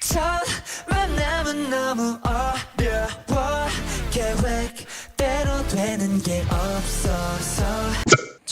첫 만남은 너무 어려워. 계획대로 되는 게 없어서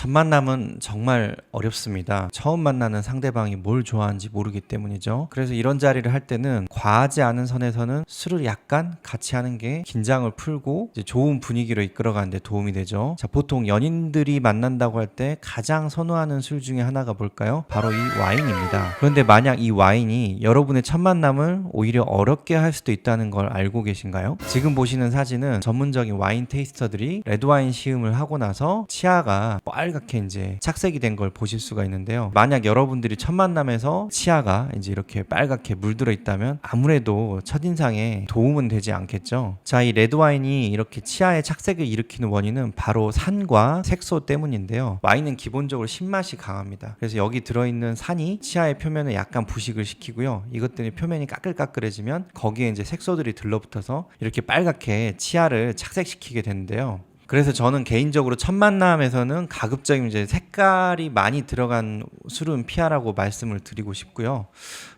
첫 만남은 정말 어렵습니다. 처음 만나는 상대방이 뭘 좋아하는지 모르기 때문이죠. 그래서 이런 자리를 할 때는 과하지 않은 선에서는 술을 약간 같이 하는 게 긴장을 풀고 좋은 분위기로 이끌어가는데 도움이 되죠. 자, 보통 연인들이 만난다고 할 때 가장 선호하는 술 중에 하나가 뭘까요? 바로 이 와인입니다. 그런데 만약 이 와인이 여러분의 첫 만남을 오히려 어렵게 할 수도 있다는 걸 알고 계신가요? 지금 보시는 사진은 전문적인 와인 테이스터들이 레드와인 시음을 하고 나서 치아가 빨 갛게 이제 착색이 된 걸 보실 수가 있는데요. 만약 여러분들이 첫 만남에서 치아가 이제 이렇게 빨갛게 물들어 있다면 아무래도 첫인상에 도움은 되지 않겠죠. 자, 이 레드와인이 이렇게 치아의 착색을 일으키는 원인은 바로 산과 색소 때문인데요. 와인은 기본적으로 신맛이 강합니다. 그래서 여기 들어있는 산이 치아의 표면을 약간 부식을 시키고요. 이것 때문에 표면이 까끌까끌해지면 거기에 이제 색소들이 들러붙어서 이렇게 빨갛게 치아를 착색시키게 되는데요. 그래서 저는 개인적으로 첫 만남에서는 가급적이면 이제 색깔이 많이 들어간 술은 피하라고 말씀을 드리고 싶고요.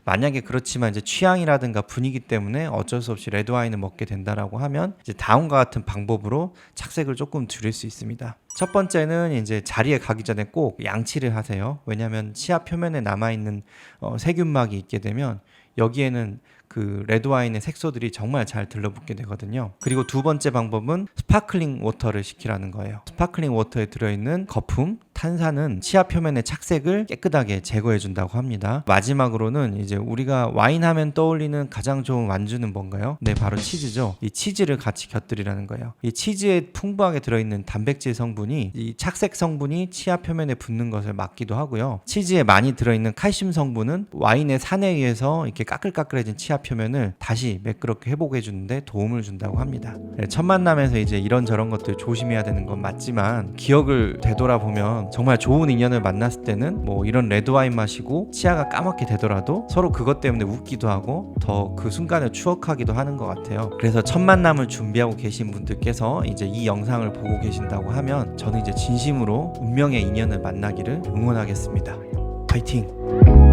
만약에 그렇지만 이제 취향이라든가 분위기 때문에 어쩔 수 없이 레드 와인을 먹게 된다라고 하면 이제 다음과 같은 방법으로 착색을 조금 줄일 수 있습니다. 첫 번째는 이제 자리에 가기 전에 꼭 양치를 하세요. 왜냐하면 치아 표면에 남아 있는 어, 세균막이 있게 되면 여기에는 그 레드 와인의 색소들이 정말 잘 들러붙게 되거든요. 그리고 두 번째 방법은 스파클링 워터를 시키라는 거예요. 스파클링 워터에 들어있는 거품, 탄산은 치아 표면의 착색을 깨끗하게 제거해 준다고 합니다. 마지막으로는 이제 우리가 와인 하면 떠올리는 가장 좋은 완주는 뭔가요? 네, 바로 치즈죠. 이 치즈를 같이 곁들이라는 거예요. 이 치즈에 풍부하게 들어있는 단백질 성분이 이 착색 성분이 치아 표면에 붙는 것을 막기도 하고요. 치즈에 많이 들어있는 칼슘 성분은 와인의 산에 의해서 이렇게 까끌까끌해진 치아 표면을 다시 매끄럽게 회복해 주는데 도움을 준다고 합니다. 네, 첫 만남에서 이제 이런저런 것들 조심해야 되는 건 맞지만 기억을 되돌아보면 정말 좋은 인연을 만났을 때는 뭐 이런 레드 와인 마시고 치아가 까맣게 되더라도 서로 그것 때문에 웃기도 하고 더 그 순간을 추억하기도 하는 것 같아요. 그래서 첫 만남을 준비하고 계신 분들께서 이제 이 영상을 보고 계신다고 하면 저는 이제 진심으로 운명의 인연을 만나기를 응원하겠습니다. 파이팅!